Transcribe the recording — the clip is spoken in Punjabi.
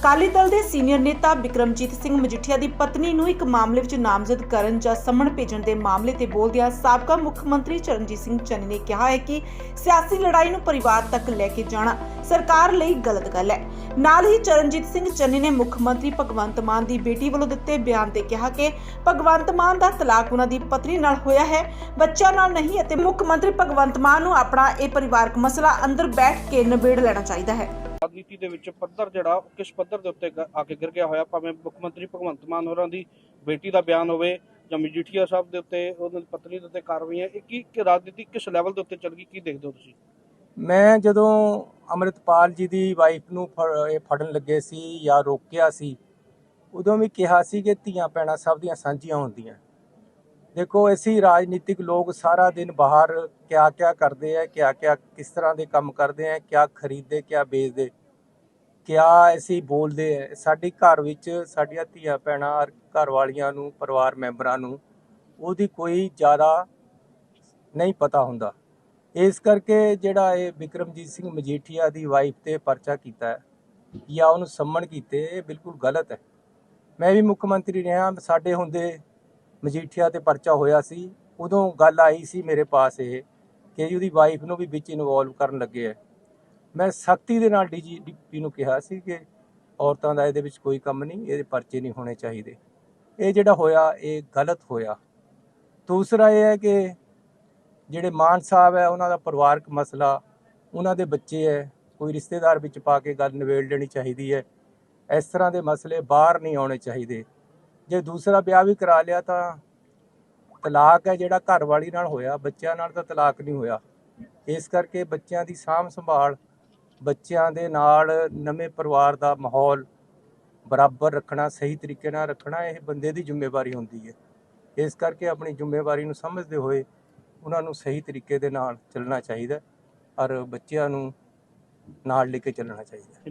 ਅਕਾਲੀ ਦਲ ਦੇ ਸੀਨੀਅਰ ਨੇਤਾ ਬਿਕਰਮਜੀਤ ਸਿੰਘ ਮਜੀਠੀਆ ਦੀ ਪਤਨੀ ਨੂੰ ਇੱਕ ਮਾਮਲੇ ਵਿੱਚ ਨਾਮਜ਼ਦ ਕਰਨ ਜਾਂ ਸੰਮਣ ਭੇਜਣ ਦੇ ਮਾਮਲੇ ਤੇ ਬੋਲਦਿਆਂ ਸਾਬਕਾ ਮੁੱਖ ਮੰਤਰੀ ਚਰਨਜੀਤ ਸਿੰਘ ਚੰਨੀ ਨੇ ਕਿਹਾ ਹੈ ਕਿ ਸਿਆਸੀ ਲੜਾਈ ਨੂੰ ਪਰਿਵਾਰ ਤੱਕ ਲੈ ਕੇ ਜਾਣਾ ਸਰਕਾਰ ਲਈ ਗਲਤ ਗੱਲ ਹੈ। ਨਾਲ ਹੀ ਚਰਨਜੀਤ ਸਿੰਘ ਚੰਨੀ ਨੇ ਮੁੱਖ ਮੰਤਰੀ ਭਗਵੰਤ ਮਾਨ ਦੀ ਬੇਟੀ ਵੱਲੋਂ ਦਿੱਤੇ ਬਿਆਨ ਤੇ ਕਿਹਾ ਕਿ ਭਗਵੰਤ ਮਾਨ ਦਾ ਤਲਾਕ ਉਹਨਾਂ ਦੀ ਪਤਨੀ ਨਾਲ ਹੋਇਆ ਹੈ, ਬੱਚਿਆਂ ਨਾਲ ਨਹੀਂ ਅਤੇ ਮੁੱਖ ਮੰਤਰੀ ਭਗਵੰਤ ਮਾਨ ਨੂੰ ਆਪਣਾ ਇਹ ਪਰਿਵਾਰਕ ਮਸਲਾ ਅੰਦਰ ਬੈਠ ਕੇ ਨਿਬੇੜ ਲੈਣਾ ਚਾਹੀਦਾ ਹੈ। ਰਾਜਨੀਤੀ ਦੇ ਵਿੱਚ ਪੱਧਰ ਜਿਹੜਾ, ਉਹ ਕਿਸ ਪੱਧਰ ਦੇ ਉੱਤੇ ਗ- ਆ ਕੇ ਗਿਰ ਗਿਆ ਹੋਇਆ? ਭਾਵੇਂ ਮੁੱਖ ਮੰਤਰੀ ਭਗਵੰਤ ਮਾਨ ਹੋਰਾਂ ਦੀ ਬੇਟੀ ਦਾ ਬਿਆਨ ਹੋਵੇ ਜਾਂ ਮਜੀਠੀਆ ਸਾਹਿਬ ਦੇ ਉੱਤੇ ਉਹਨਾਂ ਦੀ ਪਤਨੀ ਦੇ ਉੱਤੇ ਕਾਰਵਾਈਆਂ ਇਹ ਕੀ, ਕਿ ਰਾਜਨੀਤੀ ਕਿਸ ਲੈਵਲ ਦੇ ਉੱਤੇ ਚੱਲ ਗਈ? ਕੀ ਦੇਖਦੇ ਹੋ ਤੁਸੀਂ? ਮੈਂ ਜਦੋਂ ਅੰਮ੍ਰਿਤਪਾਲ ਜੀ ਦੀ ਵਾਈਫ ਨੂੰ ਫੜ- ਇਹ ਫੜਨ ਲੱਗੇ ਸੀ ਜਾਂ ਰੋਕਿਆ ਸੀ, ਉਦੋਂ ਵੀ ਕਿਹਾ ਸੀ ਕਿ ਧੀਆਂ ਪੈਣਾ ਸਭ ਦੀਆਂ ਸਾਂਝੀਆਂ ਹੁੰਦੀਆਂ। ਦੇਖੋ ਅਸੀਂ ਰਾਜਨੀਤਿਕ ਲੋਕ ਸਾਰਾ ਦਿਨ ਬਾਹਰ ਕਿਆ ਕਿਆ ਕਰਦੇ ਆ, ਕਿਆ ਕਿਆ ਕਿਸ ਤਰ੍ਹਾਂ ਦੇ ਕੰਮ ਕਰਦੇ ਆ, ਕਿਆ ਖਰੀਦਦੇ, ਕਿਆ ਵੇਚਦੇ, ਕਿਆ ਅਸੀਂ ਬੋਲਦੇ ਆ। ਸਾਡੀ ਘਰ ਵਿੱਚ ਸਾਡੀਆਂ ਧੀਆਂ ਭੈਣਾਂ ਔਰ ਘਰ ਵਾਲੀਆਂ ਨੂੰ, ਪਰਿਵਾਰ ਮੈਂਬਰਾਂ ਨੂੰ ਉਹਦੀ ਕੋਈ ਜ਼ਿਆਦਾ ਨਹੀਂ ਪਤਾ ਹੁੰਦਾ। ਇਸ ਕਰਕੇ ਜਿਹੜਾ ਇਹ ਵਿਕਰਮਜੀਤ ਸਿੰਘ ਮਜੀਠੀਆ ਦੀ ਵਾਈਫ ਤੇ ਪਰਚਾ ਕੀਤਾ ਹੈ ਜਾਂ ਉਹਨੂੰ ਸੰਮਣ ਕੀਤੇ, ਇਹ ਬਿਲਕੁਲ ਗਲਤ ਹੈ। ਮੈਂ ਵੀ ਮੁੱਖ ਮੰਤਰੀ ਰਿਹਾ, ਸਾਡੇ ਹੁੰਦੇ ਮਜੀਠੀਆ ਤੇ ਪਰਚਾ ਹੋਇਆ ਸੀ, ਉਦੋਂ ਗੱਲ ਆਈ ਸੀ ਮੇਰੇ ਪਾਸ ਇਹ ਕਿ ਉਹਦੀ ਵਾਈਫ ਨੂੰ ਵੀ ਵਿੱਚ ਇਨਵੋਲਵ ਕਰਨ ਲੱਗੇ ਹੈ ਮੈਂ ਸਖਤੀ ਦੇ ਨਾਲ ਡੀਜੀਪੀ ਨੂੰ ਕਿਹਾ ਸੀ ਕਿ ਔਰਤਾਂ ਦਾ ਇਹਦੇ ਵਿੱਚ ਕੋਈ ਕੰਮ ਨਹੀਂ, ਇਹਦੇ ਪਰਚੇ ਨਹੀਂ ਹੋਣੇ ਚਾਹੀਦੇ। ਇਹ ਜਿਹੜਾ ਹੋਇਆ, ਇਹ ਗਲਤ ਹੋਇਆ। ਦੂਸਰਾ ਇਹ ਹੈ ਕਿ ਜਿਹੜੇ ਮਾਨ ਸਾਹਿਬ ਹੈ, ਉਹਨਾਂ ਦਾ ਪਰਿਵਾਰਕ ਮਸਲਾ, ਉਹਨਾਂ ਦੇ ਬੱਚੇ ਹੈ, ਕੋਈ ਰਿਸ਼ਤੇਦਾਰ ਵਿੱਚ ਪਾ ਕੇ ਗੱਲ ਨਿਬੇੜ ਲੈਣੀ ਚਾਹੀਦੀ ਹੈ। ਇਸ ਤਰ੍ਹਾਂ ਦੇ ਮਸਲੇ ਬਾਹਰ ਨਹੀਂ ਆਉਣੇ ਚਾਹੀਦੇ। ਜੇ ਦੂਸਰਾ ਵਿਆਹ ਵੀ ਕਰਾ ਲਿਆ ਤਾਂ ਤਲਾਕ ਹੈ ਜਿਹੜਾ ਘਰ ਵਾਲੀ ਨਾਲ ਹੋਇਆ, ਬੱਚਿਆਂ ਨਾਲ ਤਾਂ ਤਲਾਕ ਨਹੀਂ ਹੋਇਆ। ਇਸ ਕਰਕੇ ਬੱਚਿਆਂ ਦੀ ਸਾਂਭ ਸੰਭਾਲ, ਬੱਚਿਆਂ ਦੇ ਨਾਲ ਨਵੇਂ ਪਰਿਵਾਰ ਦਾ ਮਾਹੌਲ ਬਰਾਬਰ ਰੱਖਣਾ, ਸਹੀ ਤਰੀਕੇ ਨਾਲ ਰੱਖਣਾ, ਇਹ ਬੰਦੇ ਦੀ ਜ਼ਿੰਮੇਵਾਰੀ ਹੁੰਦੀ ਹੈ। ਇਸ ਕਰਕੇ ਆਪਣੀ ਜ਼ਿੰਮੇਵਾਰੀ ਨੂੰ ਸਮਝਦੇ ਹੋਏ ਉਹਨਾਂ ਨੂੰ ਸਹੀ ਤਰੀਕੇ ਦੇ ਨਾਲ ਚੱਲਣਾ ਚਾਹੀਦਾ ਔਰ ਬੱਚਿਆਂ ਨੂੰ ਨਾਲ ਲੈ ਕੇ ਚੱਲਣਾ ਚਾਹੀਦਾ